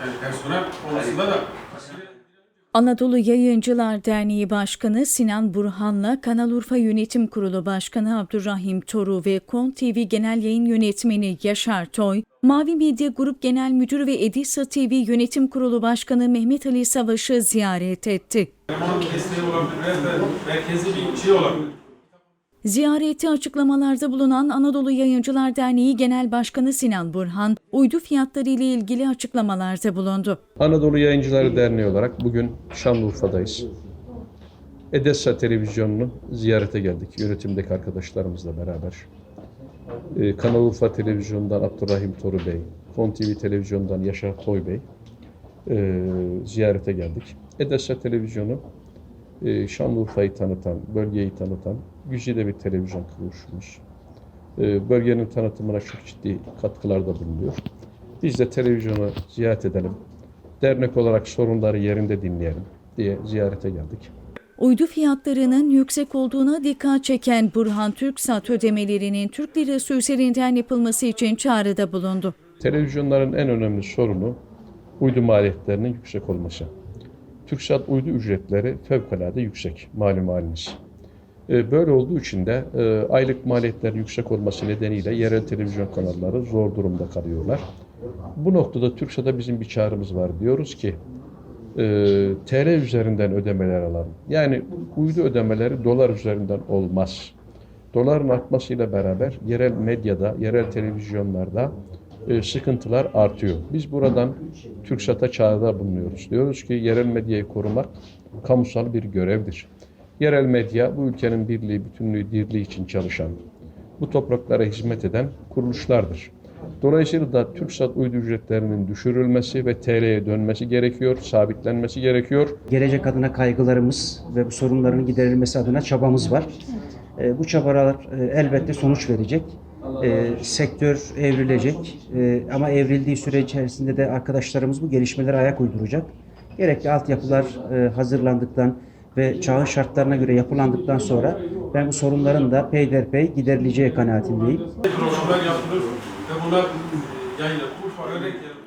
Yani personel konusunda da Anadolu Yayıncılar Derneği Başkanı Sinan Burhan'la Kanal Urfa Yönetim Kurulu Başkanı Abdurrahim Toru ve KON TV Genel Yayın Yönetmeni Yaşar Toy, Mavi Medya Grup Genel Müdürü ve Edisa TV Yönetim Kurulu Başkanı Mehmet Ali Savaş'ı ziyaret etti. desteği olabilir. Merkezi bir şey olabilir. Ziyarette açıklamalarda bulunan Anadolu Yayıncılar Derneği Genel Başkanı Sinan Burhan, uydu fiyatları ile ilgili açıklamalarda bulundu. Anadolu Yayıncıları Derneği olarak bugün Şanlıurfa'dayız. Edessa Televizyonu'nu ziyarete geldik yönetimdeki arkadaşlarımızla beraber. Ee, Kanal Urfa Televizyonu'ndan Abdurrahim Toru Bey, Fon TV Televizyonu'ndan Yaşar Toy Bey ee, ziyarete geldik. Edessa Televizyonu e, Şanlıurfa'yı tanıtan, bölgeyi tanıtan güzide bir televizyon kuruluşumuz. Ee, bölgenin tanıtımına çok ciddi katkılarda bulunuyor. Biz de televizyonu ziyaret edelim. Dernek olarak sorunları yerinde dinleyelim diye ziyarete geldik. Uydu fiyatlarının yüksek olduğuna dikkat çeken Burhan Türksat ödemelerinin Türk lirası üzerinden yapılması için çağrıda bulundu. Televizyonların en önemli sorunu uydu maliyetlerinin yüksek olması. TürkSat uydu ücretleri fevkalade yüksek malum haliniz. Ee, Böyle olduğu için de e, aylık maliyetler yüksek olması nedeniyle yerel televizyon kanalları zor durumda kalıyorlar. Bu noktada TürkSat'a bizim bir çağrımız var. Diyoruz ki e, TL üzerinden ödemeler alalım. Yani uydu ödemeleri dolar üzerinden olmaz. Doların artmasıyla beraber yerel medyada, yerel televizyonlarda e, sıkıntılar artıyor. Biz buradan TürkSat'a çağrıda bulunuyoruz. Diyoruz ki yerel medyayı korumak kamusal bir görevdir. Yerel medya bu ülkenin birliği, bütünlüğü, dirliği için çalışan, bu topraklara hizmet eden kuruluşlardır. Dolayısıyla da TürkSat uydu ücretlerinin düşürülmesi ve TL'ye dönmesi gerekiyor, sabitlenmesi gerekiyor. gelecek adına kaygılarımız ve bu sorunların giderilmesi adına çabamız var. E, bu çabalar e, elbette sonuç verecek. E, sektör evrilecek E, ama evrildiği süre içerisinde de arkadaşlarımız bu gelişmelere ayak uyduracak. Gerekli altyapılar e, hazırlandıktan ve çağın şartlarına göre yapılandıktan sonra ben bu sorunların da peyderpey giderileceği kanaatindeyim. Programlar yapılır ve bunlar yayınlanır. Örnek yerine